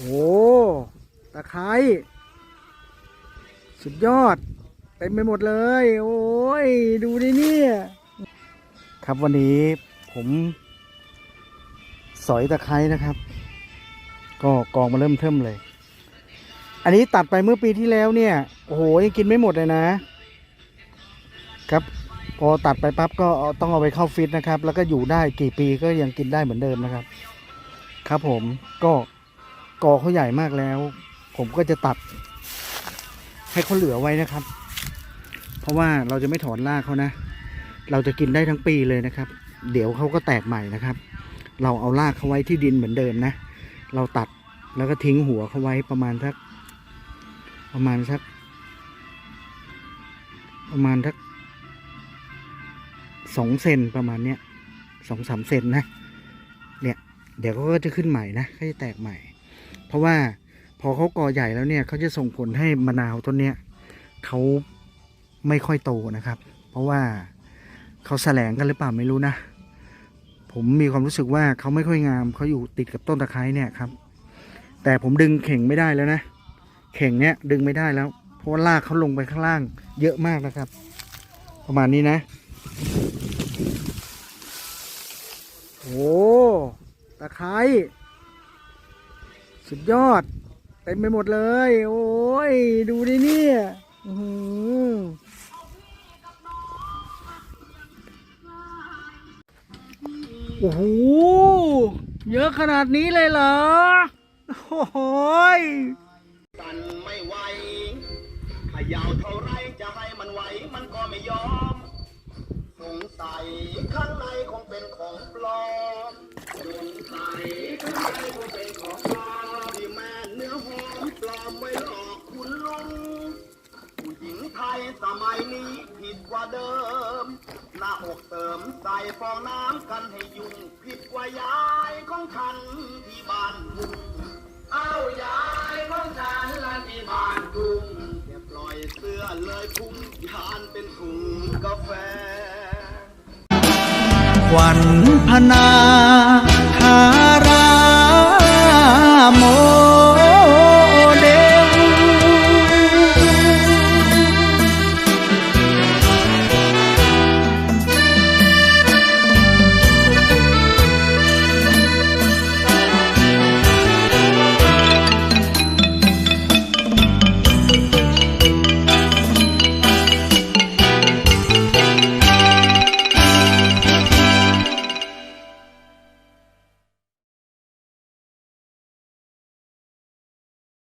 โอ้ตะไคร้สุดยอดเต็มไปหมดเลย โอ้ย ดูดิเนี่ย ครับวันนี้ผม สอยตะไคร้นะครับ ก็กองมาเริ่มเทิมเลย อันนี้ตัดไปเมื่อปีที่แล้วเนี่ย โอ้โหยังกินไม่หมดเลยนะ ครับ พอตัดไปปั๊บก็ต้องเอาไปเข้าฟิตนะครับ แล้วก็อยู่ได้กี่ปีก็ยังกินได้เหมือนเดิมนะครับ ครับผมก็ กอเขาใหญ่มากแล้ว ผมก็จะตัด ให้เขาเหลือไว้นะครับ เพราะว่าเราจะไม่ถอนรากเขานะ เราจะกินได้ทั้งปีเลยนะครับ เดี๋ยวเขาก็แตกใหม่นะครับ เราเอารากเขาไว้ที่ดินเหมือนเดิมนะ เราตัดแล้วก็ทิ้งหัวเขาไว้ประมาณสักประมาณสักประมาณสักสองเซนประมาณเนี้ยสองสามเซนนะ เนี่ย เดี๋ยวก็จะขึ้นใหม่นะเขาจะแตกใหม่ เพราะว่าพอเขาก่อใหญ่แล้วเนี่ยเขาจะส่งผลให้มะนาวต้นเนี้ยเขาไม่ค่อยโตนะครับ เพราะว่าเขาแสลงกันหรือเปล่าไม่รู้นะ ผมมีความรู้สึกว่าเขาไม่ค่อยงามเขาอยู่ติดกับต้นตะไคร้เนี่ยครับ แต่ผมดึงเข่งไม่ได้แล้วนะ เข่งเนี้ยดึงไม่ได้แล้ว เพราะว่าลากเขาลงไปข้างล่าง เยอะมากนะครับ ประมาณนี้นะโอ้ตะไคร้ สุดยอด เต็มไปหมดเลย โอ้ย ดูดิเนี่ยโอ้โห เยอะขนาดนี้เลยเหรอ โอ้โหยกันไม่ไหวขยาวเท่าไรจะให้มันไหวมันก็ไม่ยอม สงสัยข้างในคงเป็นของปลอมสงสัยข้างในคงเป็นของปลอม สมัยนี้ผิดกว่าเดิม หน้าอกเติมใส่ฟองน้ำกันให้ยุ่งผิดกว่ายายของฉันที่บ้านทุ่งเอายายของฉันละที่บ้านทุ่งอย่าปล่อยเสื้อเลยพุ่งยานเป็นถุงกาแฟ ขวัญพนา